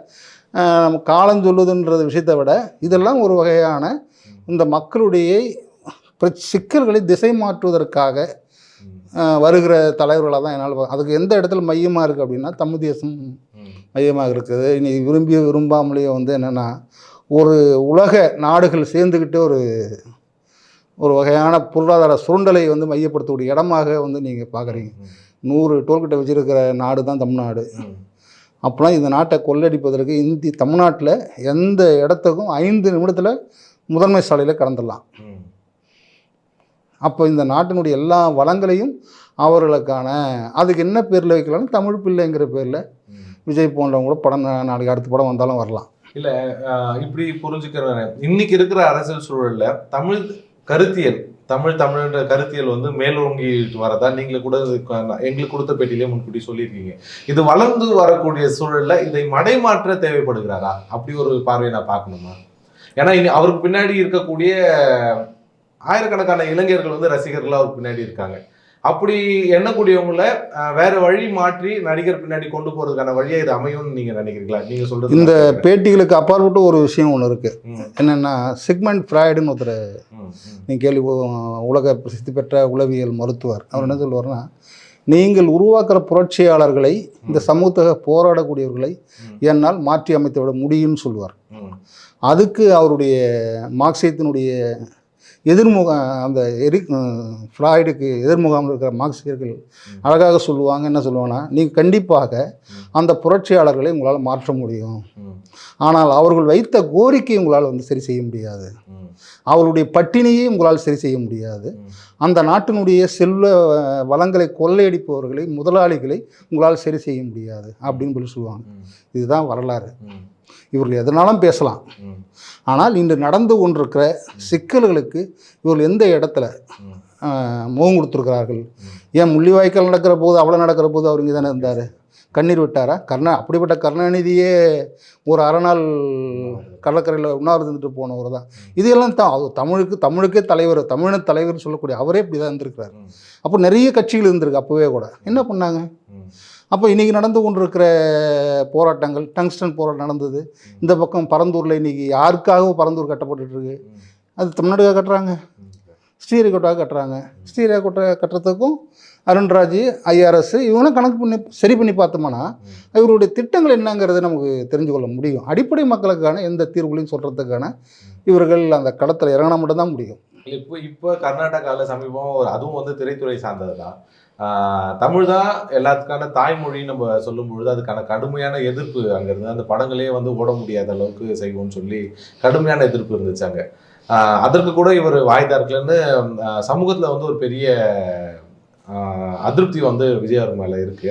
நம்ம காலம் சொல்லுதுன்ற விஷயத்தை விட இதெல்லாம் ஒரு வகையான இந்த மக்களுடைய சிக்கல்களை திசை மாற்றுவதற்காக வருகிற தலைவர்களாக தான் என்னால் அதுக்கு எந்த இடத்துல மையமாக இருக்குது அப்படின்னா தமிழ் தேசம். மையமாக இருக்குது இனி விரும்பிய விரும்பாமலேயே வந்து என்னென்னா ஒரு உலக நாடுகள் சேர்ந்துக்கிட்டு ஒரு ஒரு வகையான பொருளாதார சுருண்டலை வந்து மையப்படுத்தக்கூடிய இடமாக வந்து நீங்கள் பார்க்குறீங்க. நூறு டோல்கிட்ட வச்சுருக்கிற நாடு தான் தமிழ்நாடு. அப்போலாம் இந்த நாட்டை கொள்ளடிப்பதற்கு இந்தி தமிழ்நாட்டில் எந்த இடத்துக்கும் ஐந்து நிமிடத்தில் முதன்மை சாலையில் கடந்துடலாம். அப்போ இந்த நாட்டினுடைய எல்லா வளங்களையும் அவர்களுக்கான அதுக்கு என்ன பேரில் வைக்கலாம்னு தமிழ் பிள்ளைங்கிற பேரில். விஜய் போன்றவங்க கூட படம் நாளைக்கு அடுத்த படம் வந்தாலும் வரலாம். இல்லை இப்படி புரிஞ்சுக்கிறேன் இன்னைக்கு இருக்கிற அரசியல் சூழலில் தமிழ் கருத்தியல் தமிழ் தமிழ்ன்ற கருத்தியல் வந்து மேலோங்கி வரதா நீங்களே கூட எங்களுக்கு கொடுத்த பேட்டியிலே முன்கூட்டி சொல்லியிருக்கீங்க. இது வளர்ந்து வரக்கூடிய சூழலில் இதை மடைமாற்ற தேவைப்படுகிறாரா? அப்படி ஒரு பார்வையை நான் பார்க்கணுமா? ஏன்னா இனி அவருக்கு பின்னாடி இருக்கக்கூடிய ஆயிரக்கணக்கான இளைஞர்கள் வந்து ரசிகர்களாக அவருக்கு பின்னாடி இருக்காங்க. அப்படி எண்ணக்கூடியவங்கள வேற வழி மாற்றி நடிகர் பின்னாடி கொண்டு போறதுக்கான வழியா இது அமையும்னு நீங்க நினைக்கிறீங்களா? நீங்க சொல்றது இந்த. பேட்டிகளுக்கு அப்பாற்பட்டு ஒரு விஷயம் ஒன்று இருக்குது ம், என்னென்னா சிக்மெண்ட் ஃப்ராய்டுன்னு ஒருத்தர். நீங்கள் கேள்வி உலக பிரசித்தி பெற்ற உளவியல் மருத்துவர். அவர் என்ன சொல்லுவார்னா நீங்கள் உருவாக்குற புரட்சியாளர்களை இந்த சமூகத்தை போராடக்கூடியவர்களை. என்னால் மாற்றி அமைத்து விட முடியும்னு சொல்லுவார். அதுக்கு அவருடைய மார்க்சியத்தினுடைய எதிர்முக அந்த எரி ஃப்ராய்டுக்கு எதிர்முகாமல் இருக்கிற மார்க்சியர்கள். அழகாக சொல்லுவாங்க என்ன சொல்லுவாங்கன்னா நீங்கள் கண்டிப்பாக அந்த புரட்சியாளர்களை உங்களால் மாற்ற முடியும். ஆனால் அவர்கள் வைத்த கோரிக்கையை உங்களால் வந்து சரி செய்ய முடியாது. அவருடைய பட்டினியை உங்களால் சரி செய்ய முடியாது. அந்த நாட்டினுடைய செல்வ வளங்களை கொள்ளையடிப்பவர்களை முதலாளிகளை உங்களால் சரி செய்ய முடியாது. அப்படின்னு சொல்லி சொல்லுவாங்க. இதுதான் வரலாறு. இவர்கள் எதனாலும் பேசலாம். ஆனால் இன்று நடந்து கொண்டிருக்கிற சிக்கல்களுக்கு இவர்கள் எந்த இடத்துல முகம் கொடுத்துருக்கிறார்கள். ஏன் முள்ளிவாய்க்கால் நடக்கிற போது அவ்வளோ நடக்கிற போது அவர் இங்கே தானே இருந்தார்? கண்ணீர் விட்டாரா? கருணா அப்படிப்பட்ட கருணாநிதியே ஒரு அறநாள் கடற்கரையில் உண்ணாவிரதம் இருந்துட்டு போனவர் தான். இதெல்லாம் தான் அவர் தமிழுக்கு தமிழுக்கே தலைவர் தமிழின தலைவர்னு சொல்லக்கூடிய அவரே இப்படி தான் இருந்திருக்கிறார் அப்போ நிறைய கட்சிகள் இருந்திருக்கு அப்போவே கூட. என்ன பண்ணாங்க? அப்போ இன்றைக்கி நடந்து கொண்டிருக்கிற போராட்டங்கள் டங்ஸ்டன் போராட்டம் நடந்தது. இந்த பக்கம் பரந்தூரில் இன்றைக்கி யாருக்காகவும் பரந்தூர் கட்டப்பட்டுருக்கு அது தமிழ்நாடுக்காக கட்டுறாங்க. ம். கட்டுறாங்க. ஸ்ரீஹரிகோட்டை கட்டுறதுக்கும் அருண்ராஜ் ஐஆர்எஸ் இவங்களாம் கணக்கு பண்ணி சரி பண்ணி பார்த்தோம்னா இவருடைய திட்டங்கள் என்னங்கிறத நமக்கு தெரிஞ்சு கொள்ள முடியும். அடிப்படை மக்களுக்கான எந்த தீர்வுகளையும் சொல்கிறதுக்கான இவர்கள் அந்த களத்தில் இறங்கினா மட்டும்தான் முடியும். இப்போ இப்போ கர்நாடகாவில் சமீபம் ஒரு அதுவும் வந்து திரைத்துறை சார்ந்தது தான் தமிழ் தான் எல்லாத்துக்கான தாய்மொழின்னு நம்ம சொல்லும் பொழுது அதுக்கான கடுமையான எதிர்ப்பு அங்கே இருந்து அந்த படங்களே வந்து ஓட முடியாத அளவுக்கு செய்வோம்னு சொல்லி கடுமையான எதிர்ப்பு இருந்துச்சு அங்கே. அதற்கு கூட இவர் வாய் இருக்கலன்னு சமூகத்தில் வந்து ஒரு பெரிய அதிருப்தி வந்து விஜயவர் மேலே இருக்கு.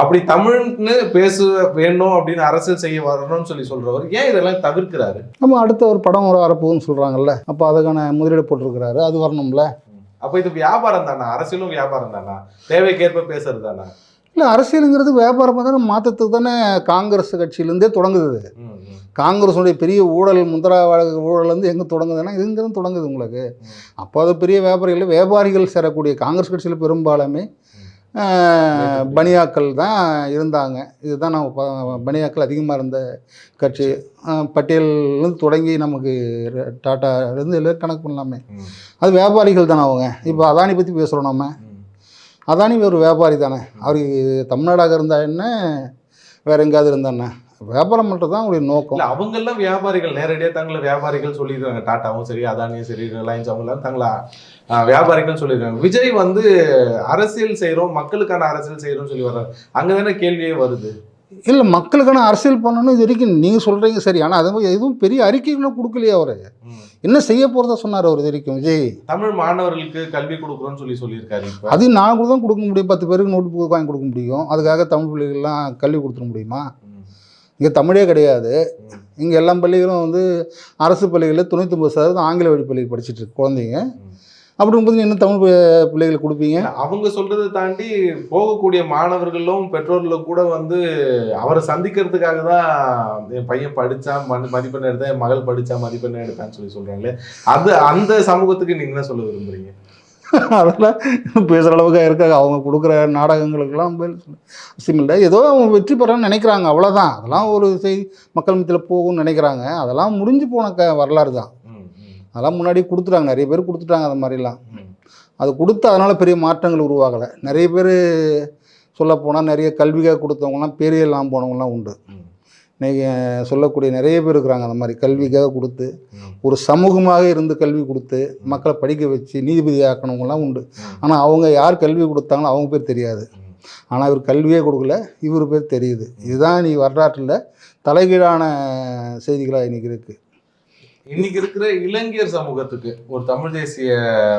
அப்படி தமிழ்னு பேச வேணும் அப்படின்னு அரசியல் செய்ய வரணும்னு சொல்லி சொல்றவர் ஏன் இதெல்லாம் தவிர்க்கிறாரு? நம்ம அடுத்த ஒரு படம் ஒரு வரப்போகுதுன்னு சொல்கிறாங்கல்ல அப்போ அதுக்கான முதலீடு போட்டிருக்கிறாரு. அது வரணும்ல. அப்ப இது வியாபாரம் தானா? அரசியலும் வியாபாரம் தானா? தேவைக்கேற்ப பேசுறது தானா? இல்லை அரசியலுங்கிறது வியாபாரமாக தானே மாற்றத்துக்கு தானே காங்கிரஸ் கட்சியிலேருந்தே தொடங்குது காங்கிரஸுடைய பெரிய ஊழல் முந்திரா வழக்கு ஊழல் வந்து எங்கே தொடங்குதுன்னா இங்கேருந்து தொடங்குது உங்களுக்கு. அப்போ அது பெரிய வியாபாரிகள் வியாபாரிகள் சேரக்கூடிய காங்கிரஸ் கட்சியில் பெரும்பாலுமே பனியாக்கள் தான் இருந்தாங்க. இதுதான் நம்ம பனியாக்கள் அதிகமாக இருந்த கட்சி. ஆஹ், பட்டியல்லேருந்து தொடங்கி நமக்கு டாட்டாலேருந்து எல்லாம் கணக்கு பண்ணலாமே. அது வியாபாரிகள் தானே அவங்க. இப்போ அதானி பற்றி பேசுகிறோம் நம்ம. அதானி ஒரு வியாபாரி தானே. அவருக்கு தமிழ்நாடாக இருந்தா என்ன? வேற எங்கேயாவது இருந்தா என்ன? வியாபாரம் பண்ணுறது தான் அவருடைய நோக்கம். இல்ல அவங்க எல்லாம் வியாபாரிகள் நேரடியா தங்களை வியாபாரிகள் சொல்லிடுறாங்க. டாட்டாவும் சரி அதானியும் சரி ரிலையன்ஸ் அவங்க எல்லாம் தங்களை வியாபாரிகள் சொல்லிடுறாங்க. விஜய் வந்து அரசியல் செய்றோம் மக்களுக்கான அரசியல் செய்யறோம்னு சொல்லி வர்றாரு. அங்கதானே கேள்வியே வருது. இல்லை மக்களுக்கான அரசியல் பண்ணணும் இது வரைக்கும் நீங்கள் சொல்கிறீங்க சரி. ஆனால் அது எதுவும் பெரிய அறிக்கைகளும் கொடுக்கலையே அவர். என்ன செய்ய போகிறதா சொன்னார் அவர் இது வரைக்கும் விஜய்? தமிழ் மாணவர்களுக்கு கல்வி கொடுக்குறோம்னு சொல்லி சொல்லியிருக்காரு அது நான் கூட தான் கொடுக்க முடியும். பத்து பேருக்கு நோட்டு புக் வாங்கி கொடுக்க முடியும். அதுக்காக தமிழ் பிள்ளைகள்லாம் கல்வி கொடுத்துட முடியுமா? இங்கே தமிழே கிடையாது. இங்கே எல்லா பள்ளிகளும் வந்து அரசு பள்ளிகளில் தொண்ணூற்றி ஒம்பது சதவீதம் ஆங்கில வழி பள்ளிகள் படிச்சுட்டு இருக்கு குழந்தைங்க. ம். அப்படிங்கும்போது என்ன தமிழ் பி- பிள்ளைகளை கொடுப்பீங்க? அவங்க சொல்றதை தாண்டி போகக்கூடிய மாணவர்களும் பெற்றோர்களும் கூட வந்து அவரை சந்திக்கிறதுக்காக தான் என் பையன் படிச்சா மதிப்பெண் எடுத்தேன் என் மகள் படிச்சா மதிப்பெண் எடுத்தான்னு சொல்லி சொல்றாங்களே. அது அந்த சமூகத்துக்கு நீங்க என்ன சொல்ல விரும்புறீங்க? அதெல்லாம் பேசுகிற அளவுக்கு இருக்காங்க. அவங்க கொடுக்குற நாடகங்களுக்கெல்லாம் இல்லை. ஏதோ அவங்க வெற்றி பெறணும்னு நினைக்கிறாங்க. அவ்வளோதான் அதெல்லாம் ஒரு செய்தி மக்கள் மத்தியில் போகும்னு நினைக்கிறாங்க. அதெல்லாம் முடிஞ்சு போன க வரலாறு தான். அதெல்லாம் முன்னாடி கொடுத்துட்டாங்க. நிறைய பேர் கொடுத்துட்டாங்க அது மாதிரிலாம். அது கொடுத்து அதனால் பெரிய மாற்றங்கள் உருவாகலை. நிறைய பேர் சொல்லப்போனால் நிறைய கல்விக்காக கொடுத்தவங்கலாம் பெரிய எல்லாம் போனவங்கலாம் உண்டு. ம், இன்னைக்கு சொல்லக்கூடிய நிறைய பேர் இருக்கிறாங்க அந்த மாதிரி கல்விக்காக கொடுத்து ஒரு சமூகமாக இருந்து கல்வி கொடுத்து மக்களை படிக்க வச்சு நீதிபதி ஆக்கணவங்கலாம் உண்டு. ஆனால் அவங்க யார் கல்வி கொடுத்தாங்களோ அவங்க பேர் தெரியாது. ஆனால் இவர் கல்வியே கொடுக்கல இவர் பேர் தெரியுது. இதுதான் நீ வரலாற்றில் தலைகீழான செய்திகளாக இன்னைக்கு இருக்குது இன்னைக்கு இருக்கிற இளைஞர் சமூகத்துக்கு ஒரு தமிழ் தேசிய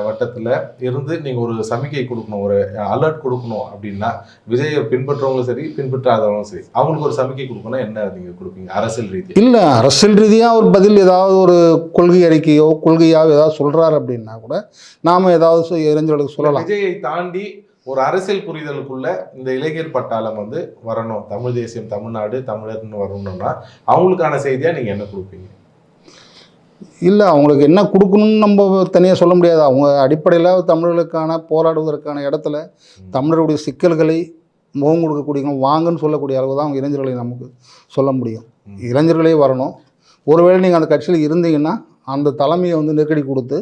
வட்டத்துல இருந்து நீங்க ஒரு சமிக்கை கொடுக்கணும் ஒரு அலர்ட் கொடுக்கணும் அப்படின்னா விஜயை பின்பற்றவங்களும் சரி பின்பற்றாதவங்களும் சரி அவங்களுக்கு ஒரு சமிக்கை கொடுக்கணும் என்ன நீங்க கொடுப்பீங்க? அரசியல் ரீதியா? இல்லை அரசியல் ரீதியாக ஒரு பதில் ஏதாவது ஒரு கொள்கை அறிக்கையோ கொள்கையாவோ ஏதாவது சொல்கிறாரு அப்படின்னா கூட நாம் ஏதாவது இளைஞர்களுக்கு சொல்லலாம். விஜயை தாண்டி ஒரு அரசியல் புரிதலுக்குள்ள இந்த இளைஞர் பட்டாளம் வந்து வரணும். தமிழ் தேசியம் தமிழ்நாடு தமிழர்னு வரணும்னா அவங்களுக்கான செய்தியா நீங்க என்ன கொடுப்பீங்க? இல்லை அவங்களுக்கு என்ன கொடுக்கணும்னு நம்ம தனியாக சொல்ல முடியாது. அவங்க அடிப்படையில் தமிழர்களுக்கான போராடுவதற்கான இடத்துல தமிழருடைய சிக்கல்களை முகம் கொடுக்கக்கூடியவங்க வாங்கன்னு சொல்லக்கூடிய அளவு தான் அவங்க இளைஞர்களை நமக்கு சொல்ல முடியும். இளைஞர்களே வரணும். ஒருவேளை நீங்கள் அந்த கட்சியில் இருந்தீங்கன்னா அந்த தலைமையை வந்து நெருக்கடி கொடுத்து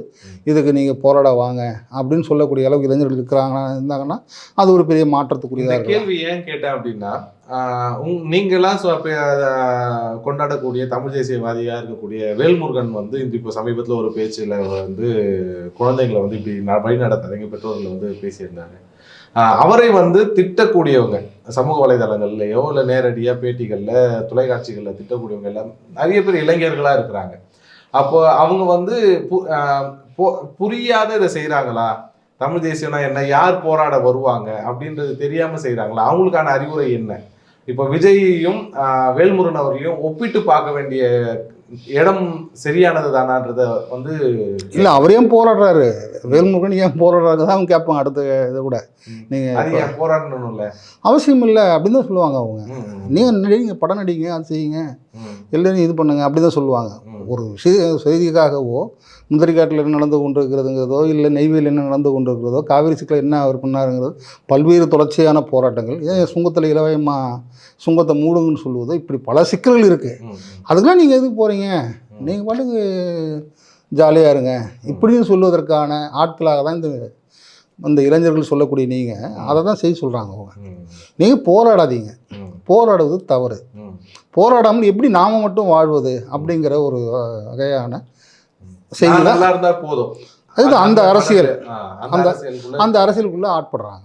இதுக்கு நீங்கள் போராட வாங்க அப்படின்னு சொல்லக்கூடிய அளவுக்கு இளைஞர்கள் இருக்கிறாங்க இருந்தாங்கன்னா அது ஒரு பெரிய மாற்றத்துக்குரியதாக கேள்வி ஏன் கேட்டேன் அப்படின்னா உங்- ஆஹ், கொண்டாடக்கூடிய தமிழ் தேசியவாதியா இருக்கக்கூடிய வேல்முருகன் வந்து இந்த இப்போ சமீபத்தில் ஒரு பேச்சுல வந்து குழந்தைங்களை வந்து இப்படி வழி நடத்தாதீங்க பெற்றோர்கள் வந்து பேசியிருந்தாங்க அவரை வந்து திட்டக்கூடியவங்க சமூக வலைதளங்கள்லயோ இல்லை நேரடியாக பேட்டிகளில் தொலைக்காட்சிகளில் திட்டக்கூடியவங்க எல்லாம் நிறைய பேர் இளைஞர்களாக இருக்கிறாங்க. அப்போ அவங்க வந்து புரியாத இதை செய்கிறாங்களா தமிழ் தேசியம்னா என்ன? யார் போராட வருவாங்க? அப்படின்றது தெரியாம செய்றாங்களா? அவங்களுக்கான அறிவுரை என்ன? இப்போ விஜயையும் வேல்முருகன் அவர்களையும் ஒப்பிட்டு பார்க்க வேண்டிய இடம் சரியானது தானான்றத வந்து இல்லை அவர் ஏன் போராடுறாரு? வேல்முருகன் ஏன் போராடுறாரு தான் அவங்க கேட்பாங்க அடுத்த இதை கூட. நீங்கள் அது ஏன் போராடணும்ல? அவசியம் இல்லை அப்படின்னு தான் சொல்லுவாங்க அவங்க. நீங்கள் நடிங்க படம் நடிங்க அது செய்யுங்க. எல்லாரும் இது பண்ணுங்க அப்படி தான் சொல்லுவாங்க. ஒரு விஷய செய்திக்காகவோ முந்திரிக்காட்டில் என்ன நடந்து கொண்டிருக்கிறதுங்கிறதோ இல்லை நெய்வேலியில் என்ன நடந்து கொண்டிருக்கிறதோ காவிரி சிக்கல் என்ன அவர் பண்ணாருங்கிறதோ பல்வேறு தொடர்ச்சியான போராட்டங்கள். ஏன் சுங்கத்தில் இலவயமா சுங்கத்தை மூடுங்கன்னு சொல்லுவதோ இப்படி பல சிக்கல்கள் இருக்குது ம், ம். அதுக்கெல்லாம் நீங்கள் எதுக்கு போகிறீங்க நீங்கள் பாட்டுக்கு ஜாலியாக இருங்க. இப்படின்னு சொல்வதற்கான ஆட்களாக தான் இந்த இந்த இளைஞர்கள் சொல்லக்கூடிய நீங்கள் அதை தான் செய்ய சொல்கிறாங்க அவங்க. நீங்கள் போராடாதீங்க. போராடுவது தவறு. போராடாமல் எப்படி நாம மட்டும் வாழ்வது அப்படிங்கிற ஒரு வகையான செய்தி நல்லா போதும். அதுதான் அந்த அரசியல். அந்த அந்த- அரசியலுக்குள்ள. அந்த ஆட்படுறாங்க.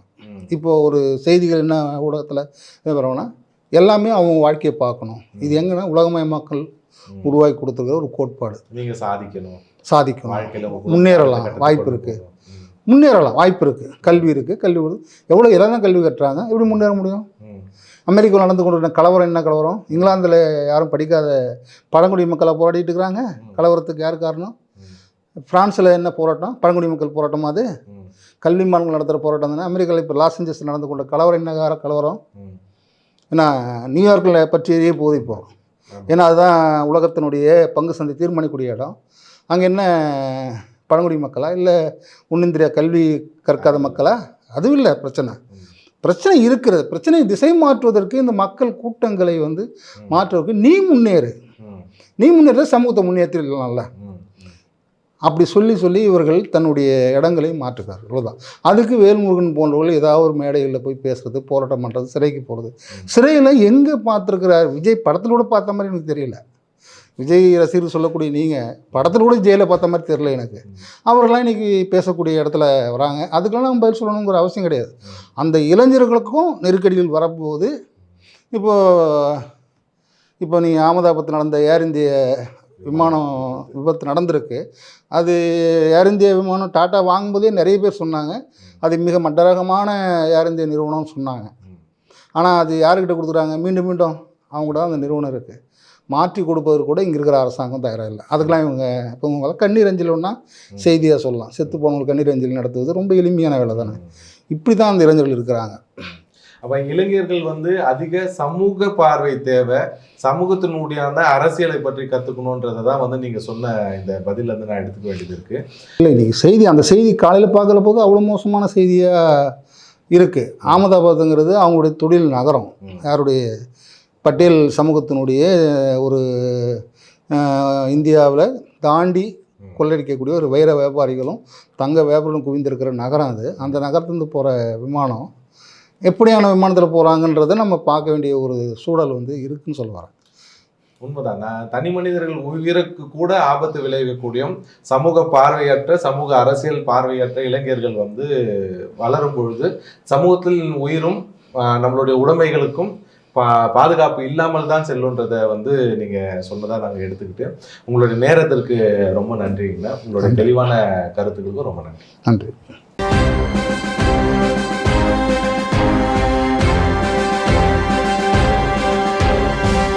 இப்போ ஒரு செய்திகள் என்ன ஊடகத்தில் என்ன பண்ணுறோம்னா எல்லாமே அவங்க வாழ்க்கையை பார்க்கணும். இது எங்கன்னா உலகமயமாக்கல். உருவாக்கி கொடுத்துருக்கிற ஒரு கோட்பாடு. நீங்க சாதிக்கணும். சாதிக்கணும். முன்னேறலாம், வாய்ப்பு கொண்டு இருக்கு. போகணும். ம், முன்னேறலாம். வாய்ப்பு இருக்குது கல்வி இருக்குது கல்வி எவ்வளோ இளம் கல்வி கட்டுறாங்க எப்படி முன்னேற முடியும். அமெரிக்காவில் நடந்து கொண்டிருந்த கலவரம் என்ன கலவரம்? இங்கிலாந்தில் யாரும் படிக்காத பழங்குடி மக்களை போராடிட்டு இருக்கிறாங்க. கலவரத்துக்கு யார் காரணம்? ம். பிரான்ஸில் என்ன போராட்டம்? பழங்குடி மக்கள் போராட்டமா அது. கல்வி மாநிலம் நடத்துகிற போராட்டம் தானே. அமெரிக்காவில் இப்போ லாஸ் ஏஞ்சல்ஸ் நடந்து கொண்ட கலவரம் என்ன கார கலவரம். ஏன்னா நியூயார்க்கில் பற்றியே ஆமா. ஏன்னா அதுதான் உலகத்தினுடைய பங்கு சந்தை தீர்மானிக்கக்கூடிய இடம். அங்கே என்ன பழங்குடி மக்களா? இல்லை உன்னிந்திரிய கல்வி கற்காத மக்களா? அதுவும் இல்லை பிரச்சனை. பிரச்சனை இருக்கிறது. பிரச்சனையை திசை மாற்றுவதற்கு இந்த மக்கள் கூட்டங்களை வந்து மாற்றுவதற்கு நீ முன்னேறு. நீ முன்னேற சமூகத்தை முன்னேற்றிடலாம்ல. அப்படி சொல்லி சொல்லி இவர்கள் தன்னுடைய இடங்களை மாற்றுகிறார்கள். அவ்வளோதான் அதுக்கு வேல்முருகன் போன்றவர்கள் ஏதாவது ஒரு மேடைகளில் போய் பேசுறது போராட்டம் பண்ணுறது சிறைக்கு போகிறது சிறையில் எங்கே பார்த்துருக்கிறார்? விஜய் படத்தில் கூட பார்த்த மாதிரி எனக்கு தெரியல. விஜய் ரசிகர் சொல்லக்கூடிய நீங்கள் படத்தில் கூட ஜெயிலில் பார்த்த மாதிரி தெரில எனக்கு. அவர்களாம் இன்றைக்கி பேசக்கூடிய இடத்துல வராங்க. அதுக்கெல்லாம் நம்ம பதில் சொல்லணுங்கிற அவசியம் கிடையாது. அந்த இளைஞர்களுக்கும் நெருக்கடிகள் வரப்போகுது. இப்போ இப்போ நீ அகமதாபாத் நடந்த ஏர் இந்திய விமானம் விபத்து நடந்திருக்கு. அது ஏர் இந்தியா விமானம் டாட்டா வாங்கும்போதே நிறைய பேர் சொன்னாங்க. அது மிக மட்டரகமான ஏர் இந்திய நிறுவனம்னு சொன்னாங்க. ஆனால் அது யாருக்கிட்ட கொடுக்குறாங்க மீண்டும் மீண்டும் அவங்க கூட அந்த நிறுவனம் இருக்குது மாற்றி கொடுப்பதற்கு கூட இங்கே இருக்கிற அரசாங்கம் தயாராக இல்லை அதுக்கெல்லாம் இவங்க இப்போ உங்களை கண்ணீர் அஞ்சல்னா செய்தியாக சொல்லலாம். செத்து போனவங்களுக்கு கண்ணீர் அஞ்சலி நடத்துவது ரொம்ப எளிமையான வேலை தானே? இப்படி தான் அந்த இளைஞர்கள் இருக்கிறாங்க. அப்ப இளைஞர்கள் வந்து அதிக சமூக பார்வை தேவை. சமூகத்தினுடைய அரசியலை பற்றி கத்துக்கணுன்றதை தான் வந்து நீங்க சொன்ன இந்த பதில இருந்து நான் எடுத்துக்க வேண்டியது இருக்கு. இல்லை இன்றைக்கி செய்தி அந்த செய்தி காலையில் பார்க்குற போது அவ்வளோ மோசமான செய்தியாக இருக்குது அகமதாபாத்துங்கிறது அவங்களுடைய தொழில் நகரம். யாருடைய பட்டேல் சமூகத்தினுடைய ஒரு இந்தியாவில் தாண்டி. கொள்ளடிக்கக்கூடிய ஒரு வைர வியாபாரிகளும் தங்க வியாபாரம் குவிந்திருக்கிற நகரம் அது. அந்த நகரத்துலேருந்து போகிற விமானம் எப்படியான விமானத்தில் போகிறாங்கன்றதை நம்ம பார்க்க வேண்டிய ஒரு சூழல் வந்து இருக்குன்னு சொல்ல வரேன். உண்மைதான். தனி மனிதர்கள் உயிருக்கு கூட ஆபத்து விளைவிக்கக்கூடிய சமூக பார்வையற்ற சமூக அரசியல் பார்வையற்ற இளைஞர்கள் வந்து வளரும் பொழுது சமூகத்தில் உயிரும் நம்மளுடைய உடைமைகளுக்கும் பா பாதுகாப்பு இல்லாமல் தான் செல்லுன்றதை வந்து நீங்க சொன்னதா நாங்கள் எடுத்துக்கிட்டு உங்களுடைய நேரத்திற்கு ரொம்ப நன்றிங்கண்ணா உங்களுடைய தெளிவான கருத்துக்களுக்கும் ரொம்ப நன்றி. நன்றி.